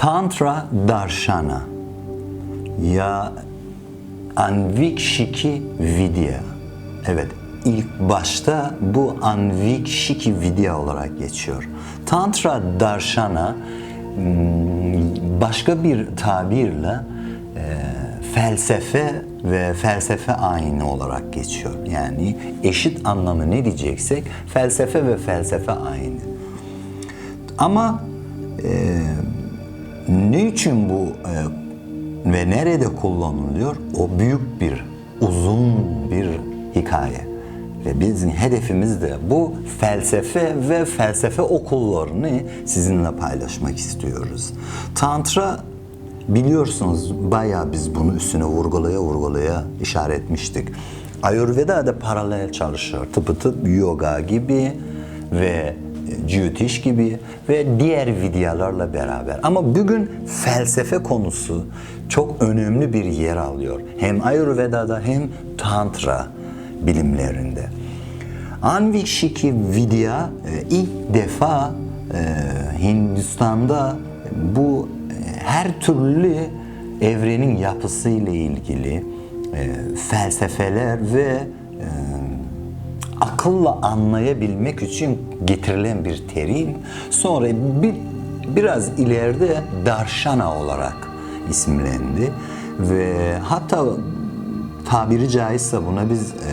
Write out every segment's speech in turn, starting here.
Tantra Darshana ya Anvikshiki Vidya. Evet, ilk başta bu Anvikshiki Vidya olarak geçiyor. Tantra Darshana hmm, başka bir tabirle e, felsefe ve felsefe aynı olarak geçiyor. Yani eşit anlamı ne diyeceksek felsefe ve felsefe aynı. Ama e, ne için bu e, ve nerede kullanılıyor? O büyük bir, uzun bir hikaye. Ve bizim hedefimiz de bu felsefe ve felsefe okullarını sizinle paylaşmak istiyoruz. Tantra biliyorsunuz bayağı biz bunu üstüne vurgulaya vurgulaya işaretmiştik. Ayurveda da paralel çalışıyor. Tıpı tıp yoga gibi ve Jyotish gibi ve diğer videolarla beraber. Ama bugün felsefe konusu çok önemli bir yer alıyor. Hem Ayurveda'da hem Tantra bilimlerinde. Anvikshiki Vidya e, ilk defa e, Hindistan'da bu e, her türlü evrenin yapısıyla ilgili felsefeler ve akılla anlayabilmek için getirilen bir terim. Sonra bir biraz ileride darshana olarak isimlendi ve hatta tabiri caizse buna biz e,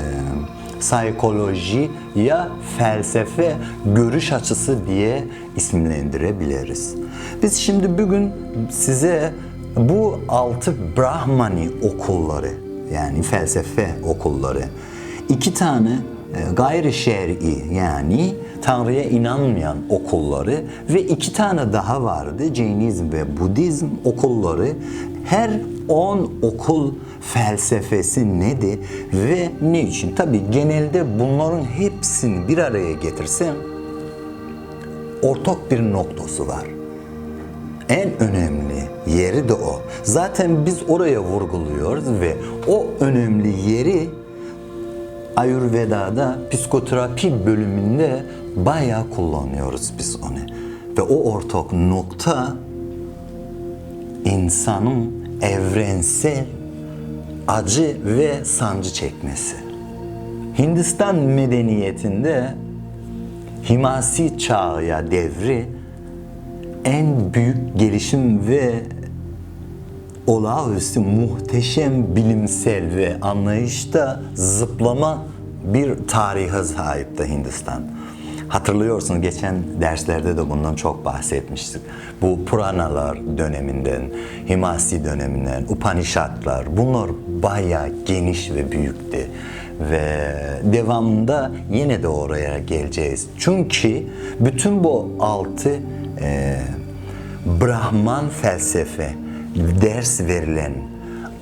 psikoloji ya felsefe görüş açısı diye isimlendirebiliriz. Biz şimdi bugün size bu altı Brahmani okulları yani felsefe okulları iki tane gayri şer'i yani Tanrı'ya inanmayan okulları ve iki tane daha vardı Jainizm ve Budizm okulları. Her on okul felsefesi nedir ve ne için? Tabi genelde bunların hepsini bir araya getirsem ortak bir noktası var. En önemli yeri de o. Zaten biz oraya vurguluyoruz ve o önemli yeri Ayurveda'da psikoterapi bölümünde bayağı kullanıyoruz biz onu. Ve o ortak nokta insanın evrensel acı ve sancı çekmesi. Hindistan medeniyetinde Himasi çağıya devri en büyük gelişim ve olağanüstü muhteşem bilimsel ve anlayışta zıplama bir tarihe sahipti Hindistan. Hatırlıyorsunuz geçen derslerde de bundan çok bahsetmiştik. Bu Puranalar döneminden, Himasi döneminden, Upanishadlar bunlar bayağı geniş ve büyüktü. Ve devamında yine de oraya geleceğiz. Çünkü bütün bu altı e, Brahman felsefe, ders verilen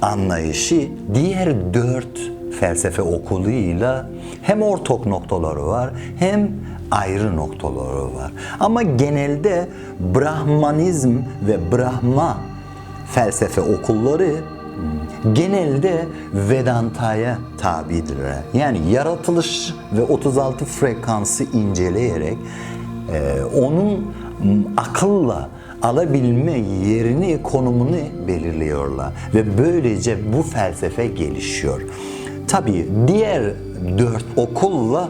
anlayışı diğer dört felsefe okuluyla hem ortak noktaları var hem ayrı noktaları var. Ama genelde Brahmanizm ve Brahma felsefe okulları genelde Vedanta'ya tabidirler. Yani yaratılış ve 36 frekansı inceleyerek e, onun akılla alabilme yerini, konumunu belirliyorlar. Ve böylece bu felsefe gelişiyor. Tabii diğer dört okulla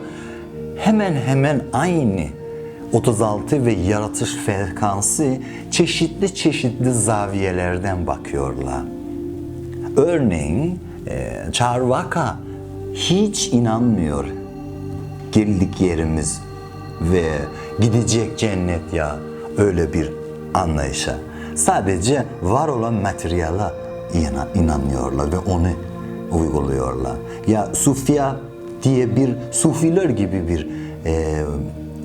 hemen hemen aynı 36 ve yaratış frekansı çeşitli çeşitli zaviyelerden bakıyorlar. Örneğin e, Charvaka hiç inanmıyor geldik yerimiz ve gidecek cennet ya öyle bir anlayışa. Sadece var olan materyala inanıyorlar ve onu uyguluyorlar. Ya Sufya diye bir Sufiler gibi bir e,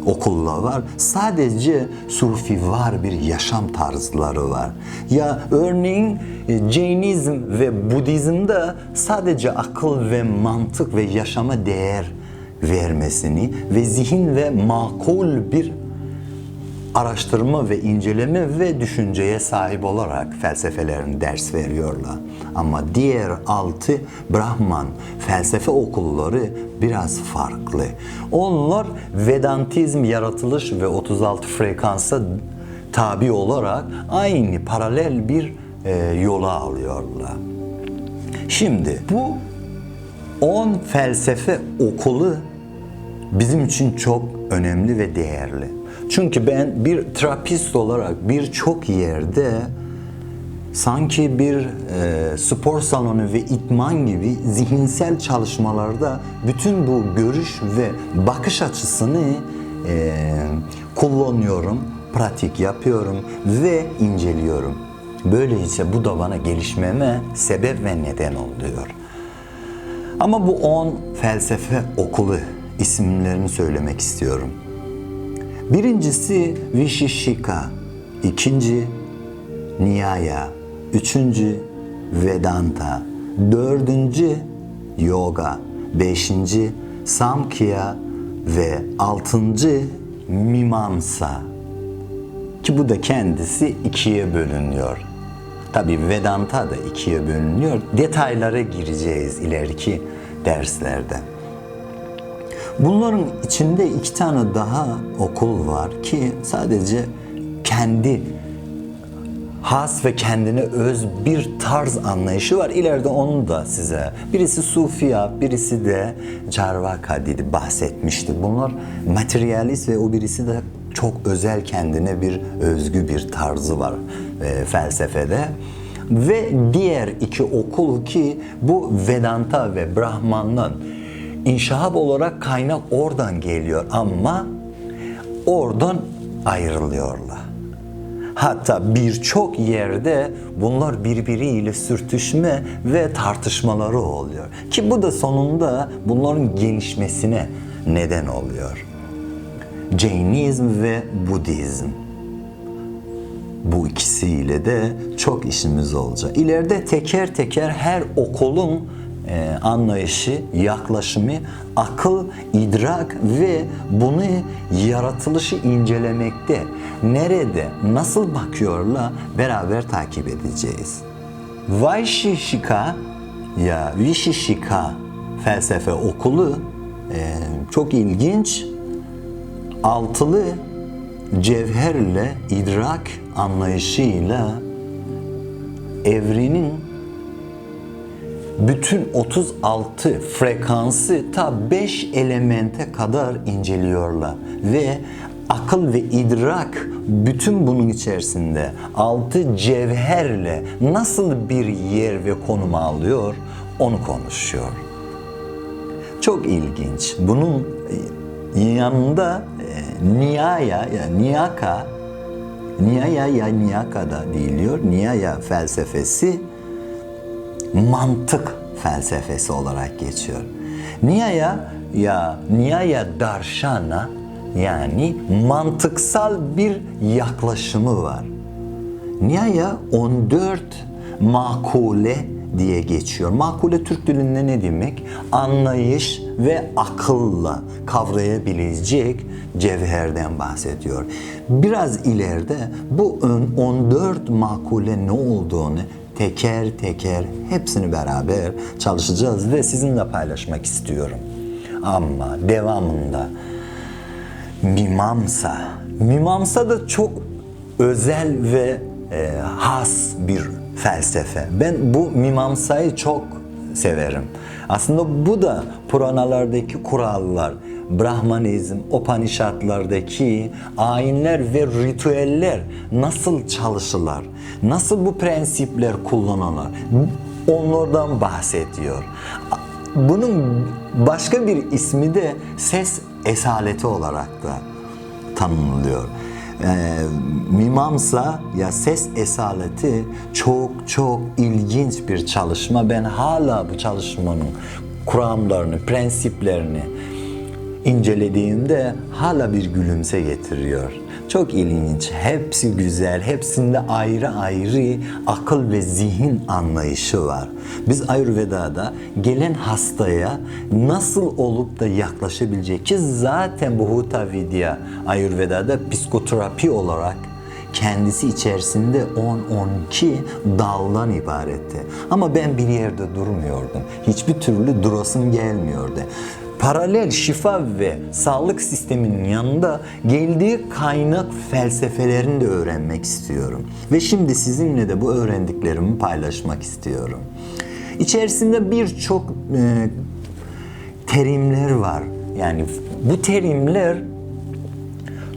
okulla var. Sadece Sufi var bir yaşam tarzları var. Ya örneğin Jainizm ve Budizm'de sadece akıl ve mantık ve yaşama değer vermesini ve zihin ve makul bir araştırma ve inceleme ve düşünceye sahip olarak felsefelerini ders veriyorlar. Ama diğer altı Brahman felsefe okulları biraz farklı. Onlar Vedantizm, yaratılış ve 36 frekansa tabi olarak aynı paralel bir e, yola alıyorlar. Şimdi bu 10 felsefe okulu bizim için çok önemli ve değerli. Çünkü ben bir terapist olarak birçok yerde sanki bir e, spor salonu ve itman gibi zihinsel çalışmalarda bütün bu görüş ve bakış açısını e, kullanıyorum, pratik yapıyorum ve inceliyorum. Böylece bu da bana gelişmeme sebep ve neden oluyor. Ama bu 10 felsefe okulu isimlerini söylemek istiyorum. Birincisi Vishishika, ikinci Niyaya, üçüncü Vedanta, dördüncü Yoga, beşinci Samkhya ve altıncı Mimamsa. Ki bu da kendisi ikiye bölünüyor. Tabi Vedanta da ikiye bölünüyor. Detaylara gireceğiz ileriki derslerde. Bunların içinde iki tane daha okul var ki sadece kendi has ve kendine öz bir tarz anlayışı var. İleride onu da size. Birisi Sufiya, birisi de Carvaka dedi, bahsetmişti. Bunlar materyalist ve o birisi de çok özel kendine bir özgü bir tarzı var e, felsefede. Ve diğer iki okul ki bu Vedanta ve Brahman'ın inşaat olarak kaynak oradan geliyor ama oradan ayrılıyorlar. Hatta birçok yerde bunlar birbiriyle sürtüşme ve tartışmaları oluyor. Ki bu da sonunda bunların gelişmesine neden oluyor. Jainizm ve Budizm. Bu ikisiyle de çok işimiz olacak. İleride teker teker her okulun e, anlayışı, yaklaşımı, akıl, idrak ve bunu yaratılışı incelemekte. Nerede, nasıl bakıyorla beraber takip edeceğiz. Vaishishika ya Vishishika felsefe okulu e, çok ilginç. Altılı cevherle idrak anlayışıyla evrenin bütün 36 frekansı ta 5 elemente kadar inceliyorlar ve akıl ve idrak bütün bunun içerisinde altı cevherle nasıl bir yer ve konum alıyor onu konuşuyor. Çok ilginç. Bunun yanında e, Niyaya ya Niyaka Niyaya ya Niyaka da deyiliyor. Niyaya felsefesi mantık felsefesi olarak geçiyor. Niyaya ya Niyaya Darshana yani mantıksal bir yaklaşımı var. Niyaya 14 makule diye geçiyor. Makule Türk dilinde ne demek? Anlayış ve akılla kavrayabilecek cevherden bahsediyor. Biraz ileride bu 14 makule ne olduğunu teker teker hepsini beraber çalışacağız ve sizinle paylaşmak istiyorum. Ama devamında Mimamsa. Mimamsa da çok özel ve e, has bir felsefe. Ben bu Mimamsa'yı çok severim. Aslında bu da Puranalardaki kurallar, Brahmanizm, Upanishadlardaki ayinler ve ritüeller nasıl çalışırlar, nasıl bu prensipler kullanılır, onlardan bahsediyor. Bunun başka bir ismi de ses esaleti olarak da tanımlıyor. Ee, mimamsa ya ses esaleti çok çok ilginç bir çalışma. Ben hala bu çalışmanın kuramlarını, prensiplerini incelediğimde hala bir gülümse getiriyor. Çok ilginç, hepsi güzel, hepsinde ayrı ayrı akıl ve zihin anlayışı var. Biz Ayurveda'da gelen hastaya nasıl olup da yaklaşabilecek ki zaten bu Huta Vidya Ayurveda'da psikoterapi olarak kendisi içerisinde 10-12 daldan ibaretti. Ama ben bir yerde durmuyordum. Hiçbir türlü durasım gelmiyordu. Paralel şifa ve sağlık sisteminin yanında geldiği kaynak felsefelerini de öğrenmek istiyorum. Ve şimdi sizinle de bu öğrendiklerimi paylaşmak istiyorum. İçerisinde birçok e, terimler var. Yani bu terimler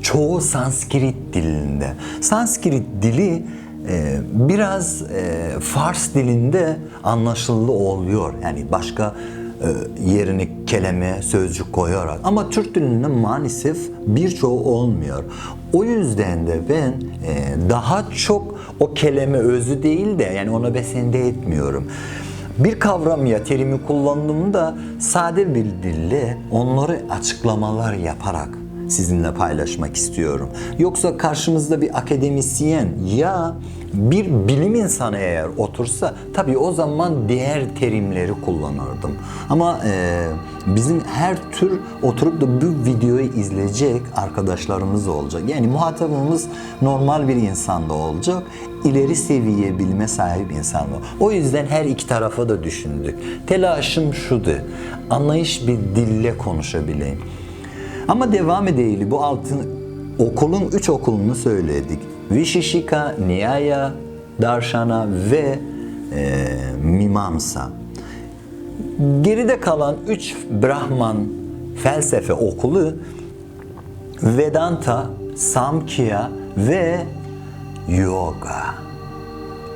çoğu Sanskrit dilinde. Sanskrit dili e, biraz e, Fars dilinde anlaşılır oluyor. Yani başka e, yerini kelime, sözcük koyarak. Ama Türk dilinde maalesef birçoğu olmuyor. O yüzden de ben e, daha çok o kelime özü değil de yani ona besende etmiyorum. Bir kavram ya terimi kullandığımda sade bir dille onları açıklamalar yaparak sizinle paylaşmak istiyorum. Yoksa karşımızda bir akademisyen ya bir bilim insanı eğer otursa tabii o zaman diğer terimleri kullanırdım. Ama e, bizim her tür oturup da bu videoyu izleyecek arkadaşlarımız olacak. Yani muhatabımız normal bir insan da olacak. ileri seviye bilime sahip insan var. O yüzden her iki tarafa da düşündük. Telaşım şudu. Anlayış bir dille konuşabileyim. Ama devam edelim. Bu altın okulun üç okulunu söyledik. Vishishika, Nyaya, Darshana ve e, Mimamsa. Geride kalan üç Brahman felsefe okulu Vedanta, Samkhya ve Yoga.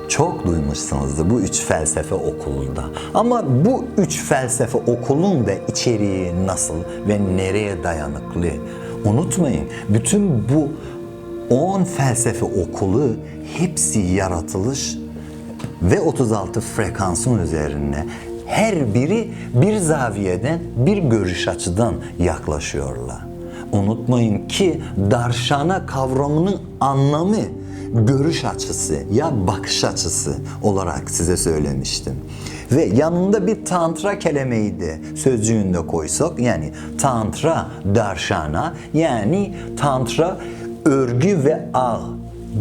Çok duymuşsunuzdur bu üç felsefe okulunda. Ama bu üç felsefe okulun da içeriği nasıl ve nereye dayanıklı? Unutmayın bütün bu 10 felsefe okulu hepsi yaratılış ve 36 frekansın üzerine her biri bir zaviyeden, bir görüş açıdan yaklaşıyorlar. Unutmayın ki darşana kavramının anlamı görüş açısı ya bakış açısı olarak size söylemiştim. Ve yanında bir tantra kelimeyi de sözcüğünde koysak yani tantra darşana yani tantra örgü ve ağ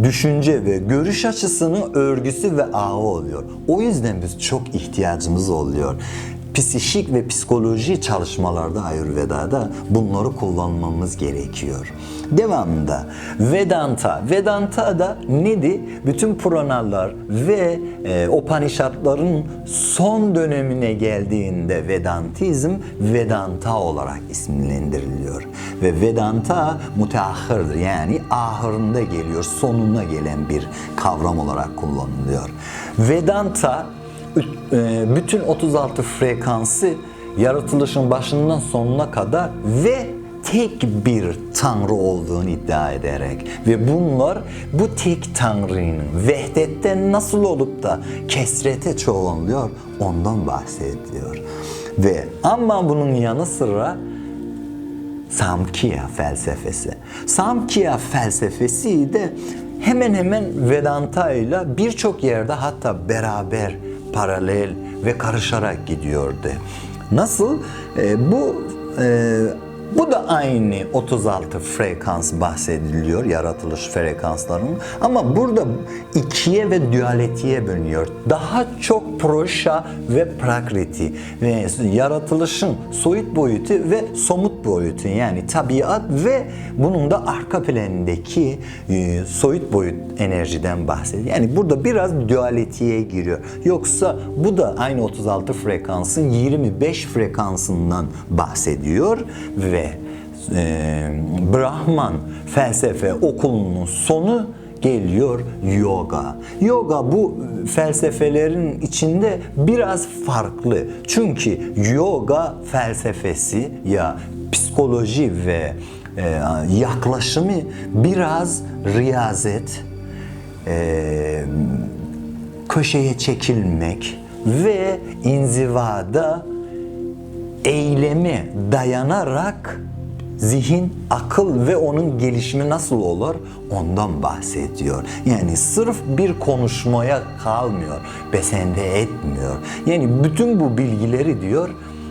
düşünce ve görüş açısının örgüsü ve ağı oluyor. O yüzden biz çok ihtiyacımız oluyor. Psikik ve psikoloji çalışmalarda Ayurveda'da bunları kullanmamız gerekiyor. Devamında Vedanta. Vedanta da nedir? Bütün Puranalar ve e, Upanishadların son dönemine geldiğinde Vedantizm Vedanta olarak isimlendiriliyor. Ve Vedanta müteahhirdir yani ahırında geliyor, sonuna gelen bir kavram olarak kullanılıyor. Vedanta bütün 36 frekansı yaratılışın başından sonuna kadar ve tek bir tanrı olduğunu iddia ederek ve bunlar bu tek tanrının vehdetten nasıl olup da kesrete çoğalıyor ondan bahsediyor. Ve ama bunun yanı sıra Samkhya felsefesi. Samkhya felsefesi de hemen hemen Vedanta ile birçok yerde hatta beraber, paralel ve karışarak gidiyordu. Nasıl? Ee, bu e, bu da aynı 36 frekans bahsediliyor, yaratılış frekanslarının. Ama burada ikiye ve dualitiye bölünüyor. Daha çok proşa ve prakriti. Ve yaratılışın soyut boyutu ve somut boyutu. Yani tabiat ve bunun da arka planındaki e, soyut boyut enerjiden bahsediyor. Yani burada biraz dualitiye giriyor. Yoksa bu da aynı 36 frekansın 25 frekansından bahsediyor ve e, Brahman felsefe okulunun sonu geliyor yoga. Yoga bu felsefelerin içinde biraz farklı. Çünkü yoga felsefesi ya psikoloji ve e, yaklaşımı biraz riyazet, e, köşeye çekilmek ve inzivada eyleme dayanarak zihin, akıl ve onun gelişimi nasıl olur ondan bahsediyor. Yani sırf bir konuşmaya kalmıyor, besende etmiyor. Yani bütün bu bilgileri diyor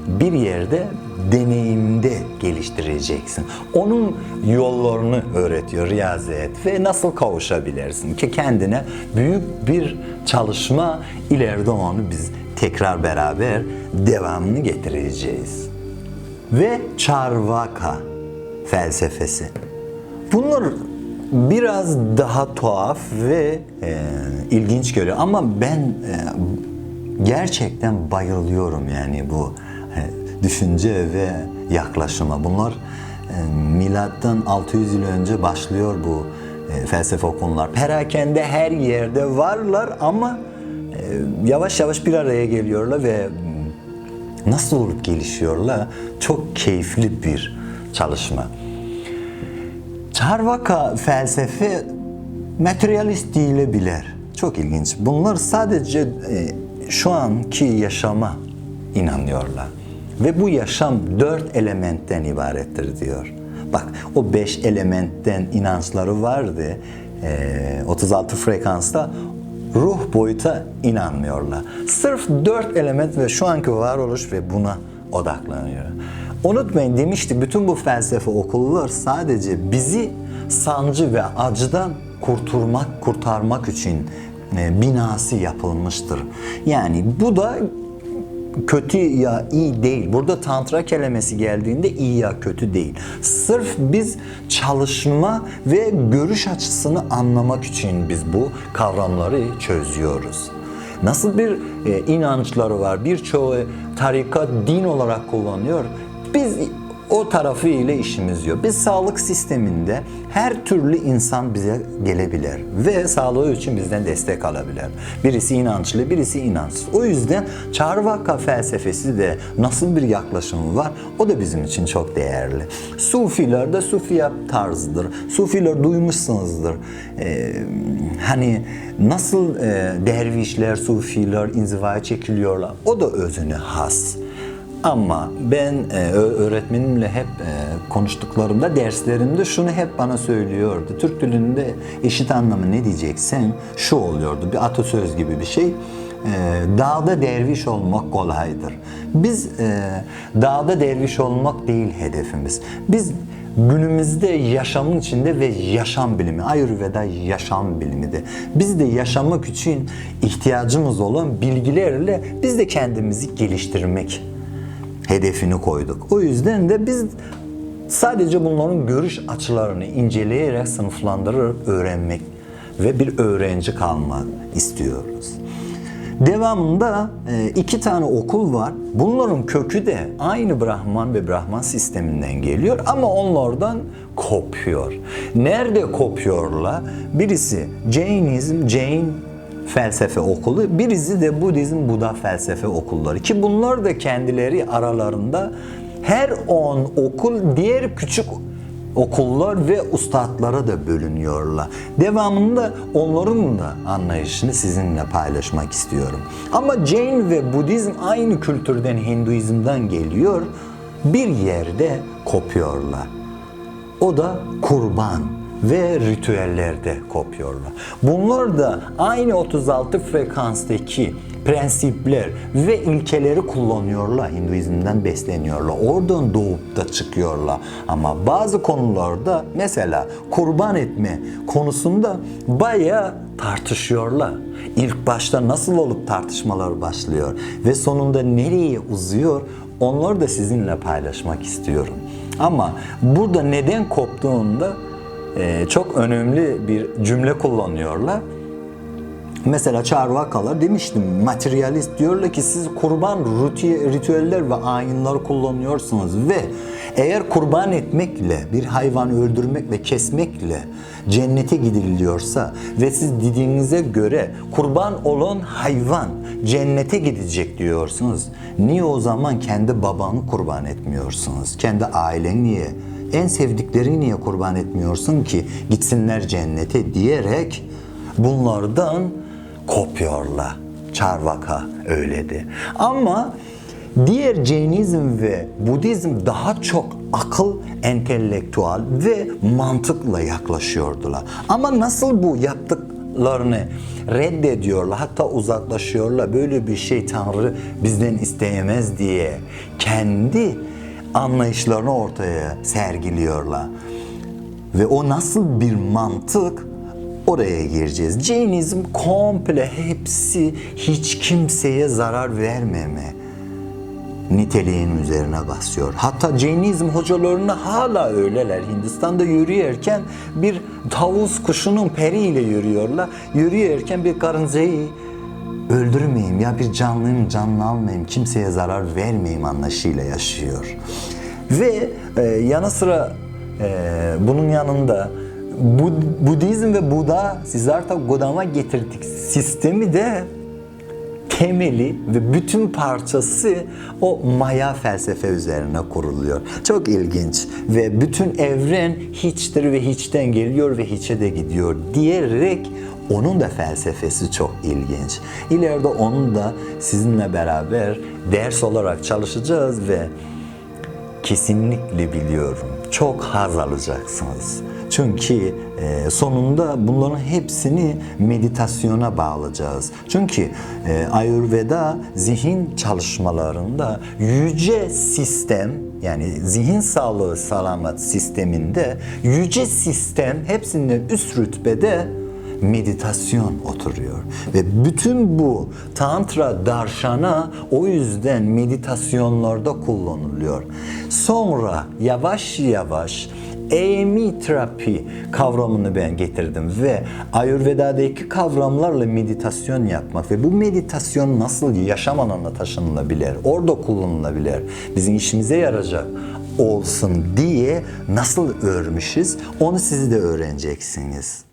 bir yerde deneyimde geliştireceksin. Onun yollarını öğretiyor riyazet ve nasıl kavuşabilirsin ki kendine büyük bir çalışma ileride onu biz tekrar beraber devamını getireceğiz. ve Charvaka felsefesi. Bunlar biraz daha tuhaf ve e, ilginç görüyor ama ben e, gerçekten bayılıyorum yani bu e, düşünce ve yaklaşıma. Bunlar e, milattan 600 yıl önce başlıyor bu e, felsefe okullar. Perakende her yerde varlar ama e, yavaş yavaş bir araya geliyorlar ve mm, nasıl olup gelişiyorlar çok keyifli bir çalışma. Charvaka felsefe materyalist değilebilir. Çok ilginç. Bunlar sadece şu anki yaşama inanıyorlar. Ve bu yaşam dört elementten ibarettir diyor. Bak o beş elementten inançları vardı. E, 36 frekansta ruh boyuta inanmıyorlar. Sırf dört element ve şu anki varoluş ve buna odaklanıyor. Unutmayın demiştik bütün bu felsefe okullar sadece bizi sancı ve acıdan kurtulmak, kurtarmak için e, binası yapılmıştır. Yani bu da kötü ya iyi değil. Burada tantra kelimesi geldiğinde iyi ya kötü değil. Sırf biz çalışma ve görüş açısını anlamak için biz bu kavramları çözüyoruz. Nasıl bir e, inançları var, birçoğu tarikat din olarak kullanıyor. Biz o tarafı ile işimiz yok. Biz sağlık sisteminde her türlü insan bize gelebilir ve sağlığı için bizden destek alabilir. Birisi inançlı, birisi inançsız. O yüzden Charvaka felsefesi de nasıl bir yaklaşımı var o da bizim için çok değerli. Sufiler de Sufiyat tarzıdır. Sufiler duymuşsunuzdur. Ee, hani nasıl e, dervişler, sufiler inzivaya çekiliyorlar o da özüne has. Ama ben e, öğretmenimle hep e, konuştuklarımda, derslerimde şunu hep bana söylüyordu. Türk dilinde eşit anlamı ne diyeceksen şu oluyordu. Bir atasöz gibi bir şey. E, dağda derviş olmak kolaydır. Biz dağda derviş olmak değil hedefimiz. Biz günümüzde yaşamın içinde ve yaşam bilimi, Ayurveda yaşam bilimidir. Biz de yaşamak için ihtiyacımız olan bilgilerle biz de kendimizi geliştirmek hedefini koyduk. O yüzden de biz sadece bunların görüş açılarını inceleyerek, sınıflandırarak öğrenmek ve bir öğrenci kalmak istiyoruz. Devamında e, iki tane okul var. Bunların kökü de aynı Brahman ve Brahman sisteminden geliyor ama onlardan kopuyor. Nerede kopuyorlar? Birisi Jainizm, Jain felsefe okulu, birisi de Budizm, Buda felsefe okulları. Ki bunlar da kendileri aralarında her on okul diğer küçük okullar ve ustadlara da bölünüyorlar. Devamında onların da anlayışını sizinle paylaşmak istiyorum. Ama Jain ve Budizm aynı kültürden Hinduizm'den geliyor. Bir yerde kopuyorlar. O da kurban ve ritüellerde kopuyorlar. Bunlar da aynı 36 frekanstaki prensipler ve ilkeleri kullanıyorlar. Hinduizm'den besleniyorlar. Oradan doğup da çıkıyorlar. Ama bazı konularda mesela kurban etme konusunda bayağı tartışıyorlar. İlk başta nasıl olup tartışmalar başlıyor ve sonunda nereye uzuyor onları da sizinle paylaşmak istiyorum. Ama burada neden koptuğunda çok önemli bir cümle kullanıyorlar. Mesela Çarvakalar demiştim materyalist diyorlar ki siz kurban ritüeller ve ayinler kullanıyorsunuz ve eğer kurban etmekle bir hayvan öldürmekle kesmekle cennete gidiliyorsa ve siz dediğinize göre kurban olan hayvan cennete gidecek diyorsunuz. Niye o zaman kendi babanı kurban etmiyorsunuz? Kendi ailen niye? En sevdikleri niye kurban etmiyorsun ki gitsinler cennete diyerek bunlardan kopuyorlar. Çarvaka öyledi. Ama diğer Jainizm ve Budizm daha çok akıl, entelektüel ve mantıkla yaklaşıyordular. Ama nasıl bu yaptıklarını reddediyorlar, hatta uzaklaşıyorlar. Böyle bir şey Tanrı bizden isteyemez diye kendi anlayışlarını ortaya sergiliyorlar. Ve o nasıl bir mantık oraya gireceğiz. Jainizm komple hepsi hiç kimseye zarar vermeme niteliğin üzerine basıyor. Hatta Jainizm hocalarını hala öyleler. Hindistan'da yürüyorken bir tavus kuşunun periyle yürüyorlar. Yürüyorken bir karıncayı öldürmeyeyim ya bir canlıyım canlı almayayım kimseye zarar vermeyeyim anlayışıyla yaşıyor. Ve e, yanı sıra e, bunun yanında Bud- Budizm ve Buda Siddhartha Gautama getirdik sistemi de temeli ve bütün parçası o Maya felsefe üzerine kuruluyor. Çok ilginç ve bütün evren hiçtir ve hiçten geliyor ve hiçe de gidiyor diyerek onun da felsefesi çok ilginç. İleride onu da sizinle beraber ders olarak çalışacağız ve kesinlikle biliyorum. Çok haz alacaksınız. Çünkü e, sonunda bunların hepsini meditasyona bağlayacağız. Çünkü e, Ayurveda zihin çalışmalarında yüce sistem yani zihin sağlığı selamet sisteminde yüce sistem hepsinden üst rütbede meditasyon oturuyor. Ve bütün bu tantra darşana o yüzden meditasyonlarda kullanılıyor. Sonra yavaş yavaş EMI terapi kavramını ben getirdim ve Ayurveda'daki kavramlarla meditasyon yapmak ve bu meditasyon nasıl yaşam alanına taşınılabilir, orada kullanılabilir, bizim işimize yarayacak olsun diye nasıl örmüşüz onu siz de öğreneceksiniz.